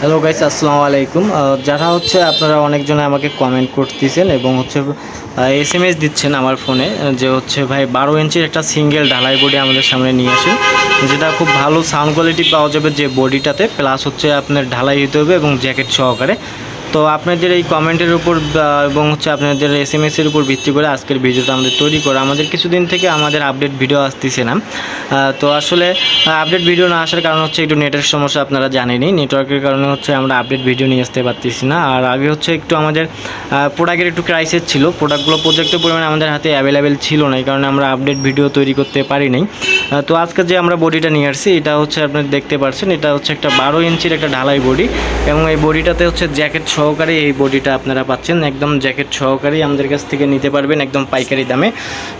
Hello guys আসসালামু আলাইকুম। যারা হচ্ছে আপনারা অনেকজনে আমাকে কমেন্ট করতেছেন এবং হচ্ছে এস এম এস দিচ্ছেন আমার ফোনে যে হচ্ছে ভাই বারো ইঞ্চির একটা সিঙ্গেল ঢালাই বডি আমাদের সামনে নিয়ে আসেন। যেটা খুব ভালো সাউন্ড কোয়ালিটি পাওয়া যাবে যে বডিটাতে প্লাস হচ্ছে আপনার ঢালাই হতে হবে এবং জ্যাকেট সহকারে। তো আপনাদের এই কমেন্টের উপর এবং হচ্ছে আপনাদের এস এম এসের উপর ভিত্তি করে আজকের ভিডিওটা আমাদের তৈরি করা। আমাদের কিছুদিন থেকে আমাদের আপডেট ভিডিও আসতেছে না। তো আসলে আপডেট ভিডিও না আসার কারণ হচ্ছে একটু নেটের সমস্যা আপনারা জানেনই। নেটওয়ার্কের কারণে হচ্ছে আমরা আপডেট ভিডিও নিয়ে আসতে পারতেছি না। আর আগে হচ্ছে একটু আমাদের প্রোডাক্টের একটু ক্রাইসিস ছিল। প্রোডাক্টগুলো পর্যাপ্ত পরিমাণে আমাদের হাতে অ্যাভেলেবেল ছিল না, এই কারণে আমরা আপডেট ভিডিও তৈরি করতে পারি নাই। তো আজকে যে আমরা বডিটা নিয়ে আসছি, এটা হচ্ছে আপনারা দেখতে পাচ্ছেন এটা হচ্ছে একটা বারো ইঞ্চির একটা ঢালাই বডি এবং এই বডিটাতে হচ্ছে জ্যাকেট সহকারে এই বডিটা আপনারা পাচ্ছেন। একদম জ্যাকেট সহকারেই আমাদের কাছ থেকে নিতে পারবেন একদম পাইকারি দামে।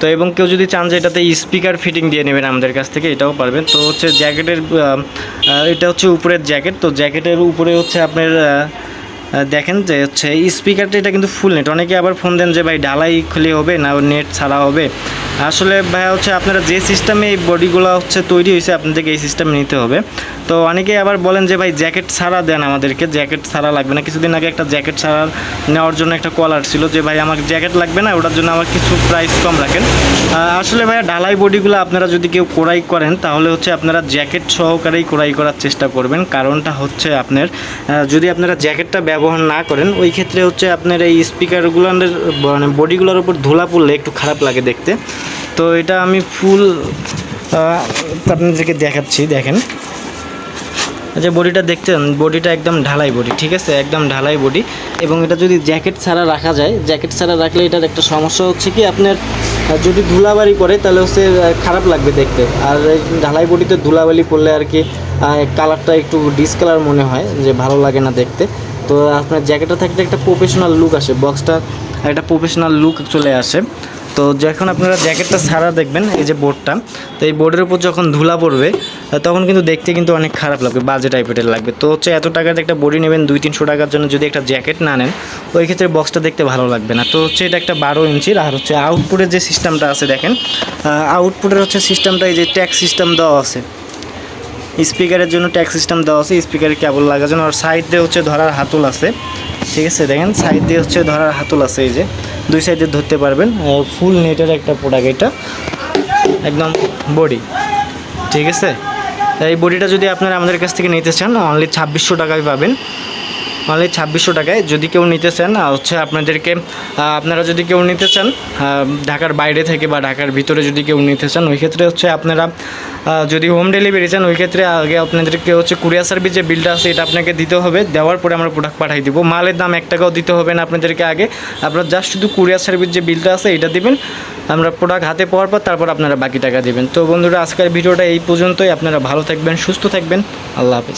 তো এবং কেউ যদি চান যে এটাতে স্পিকার ফিটিং দিয়ে নেবেন আমাদের কাছ থেকে, এটাও পারবেন। তো হচ্ছে জ্যাকেটের এটা হচ্ছে উপরের জ্যাকেট। তো জ্যাকেটের উপরে হচ্ছে আপনার দেখেন যে হচ্ছে স্পিকারটা এটা কিন্তু ফুল নেট অনেকে আবার ফোন দেন যে, ভাই, ঢালাই খুলে হবে না নেট ছাড়া হবে? আসলে ভাই হচ্ছে আপনারা যে সিস্টেমে এই বডিগুলো হচ্ছে তৈরি হয়েছে আপনাদেরকে এই সিস্টেমে নিতে হবে। তো অনেকে আবার বলেন যে, ভাই জ্যাকেট ছাড়া দেন আমাদেরকে জ্যাকেট ছাড়া লাগবে না। কিছুদিন আগে একটা জ্যাকেট ছাড়া নেওয়ার জন্য একটা কলার ছিল যে, ভাই, আমার জ্যাকেট লাগবে না, ওটার জন্য আমার কিছু প্রাইস কম রাখেন। আসলে ভাইয়া ঢালাই বডিগুলো আপনারা যদি কেউ কোড়াই করেন, তাহলে হচ্ছে আপনারা জ্যাকেট সহকারেই কোড়াই করার চেষ্টা করবেন। কারণটা হচ্ছে আপনার যদি আপনারা জ্যাকেটটা ব্যবহার না করেন, ওই ক্ষেত্রে হচ্ছে আপনার এই স্পিকারগুলোর মানে বডিগুলোর উপর ধুলা পড়লে একটু খারাপ লাগে দেখতে। তো এটা আমি ফুল আপনাদেরকে দেখাচ্ছি, দেখেন। যে বডিটা দেখছেন? বডিটা একদম ঢালাই বডি ঠিক আছে? একদম ঢালাই বডি এবং এটা যদি জ্যাকেট ছাড়া রাখা যায় জ্যাকেট ছাড়া রাখলে এটার একটা সমস্যা হচ্ছে কি, আপনার যদি ধুলাবালি পড়ে, তাহলে হচ্ছে খারাপ লাগবে দেখতে। আর এই ঢালাই বডিতে ধুলাবালি পড়লে আর কি কালারটা একটু ডিসকালার মনে হয়, যে ভালো লাগে না দেখতে। তো আপনার জ্যাকেটটা থাকলে একটা প্রফেশনাল লুক আসে বক্সটা একটা প্রফেশনাল লুক চলে আসে। তো যখন আপনারা জ্যাকেটটা ছাড়া দেখবেন, এই যে বোর্ডটা তো এই বোর্ডের উপর যখন ধুলা পড়বে তখন কিন্তু দেখতে কিন্তু অনেক খারাপ লাগবে, বাজে টাইপের লাগবে। তো হচ্ছে এত টাকার একটা বডি নেবেন, দুই তিনশো টাকার জন্য যদি একটা জ্যাকেট না নেন, ওই ক্ষেত্রে বক্সটা দেখতে ভালো লাগবে না। তো হচ্ছে এটা একটা বারো ইঞ্চির, আর হচ্ছে আউটপুটের যে সিস্টেমটা আছে দেখেন আউটপুটের হচ্ছে সিস্টেমটা এই যে ট্যাক্স সিস্টেম দেওয়া আছে। স্পিকারের জন্য ট্যাক্স সিস্টেম দেওয়া আছে স্পিকারের কেবল লাগার জন্য। আর সাইড দিয়ে হচ্ছে ধরার হাতল আছে। ঠিক আছে, দেখেন সাইড দিয়ে হচ্ছে ধরার হাতুল আছে এই যে। দুই সাইডে ধরতে পারবেন। ফুল নেটের একটা প্রোডাক্ট এটা। একদম বডি ঠিক আছে? এই বডিটা যদি আপনারা আমাদের কাছ থেকে নিতে চান অনলি ছাব্বিশশো টাকায় পাবেন। অনলি ছাব্বিশশো টাকায় যদি কেউ নিতে চান হচ্ছে আপনাদেরকে আপনারা যদি কেউ নিতে চান ঢাকার বাইরে থেকে বা ঢাকার ভিতরে যদি কেউ নিতে চান, ওই ক্ষেত্রে হচ্ছে আপনারা যদি হোম ডেলিভারি চান, ওই ক্ষেত্রে আগে আপনাদেরকে হচ্ছে কুরিয়ার সার্ভিস যে বিলটা আছে, এটা আপনাকে দিতে হবে। দেওয়ার পরে আমরা প্রোডাক্ট পাঠিয়ে দিব। মালের দাম এক টাকাও দিতে হবে না আপনাদেরকে আগে। আপনারা জাস্ট শুধু কুরিয়ার সার্ভিস যে বিলটা আছে, এটা দিবেন। আমরা প্রোডাক্ট হাতে পাওয়ার পর তারপর আপনারা বাকি টাকা দেবেন। তো বন্ধুরা, আজকের ভিডিওটা এই পর্যন্তই। আপনারা ভালো থাকবেন, সুস্থ থাকবেন। আল্লাহ হাফেজ।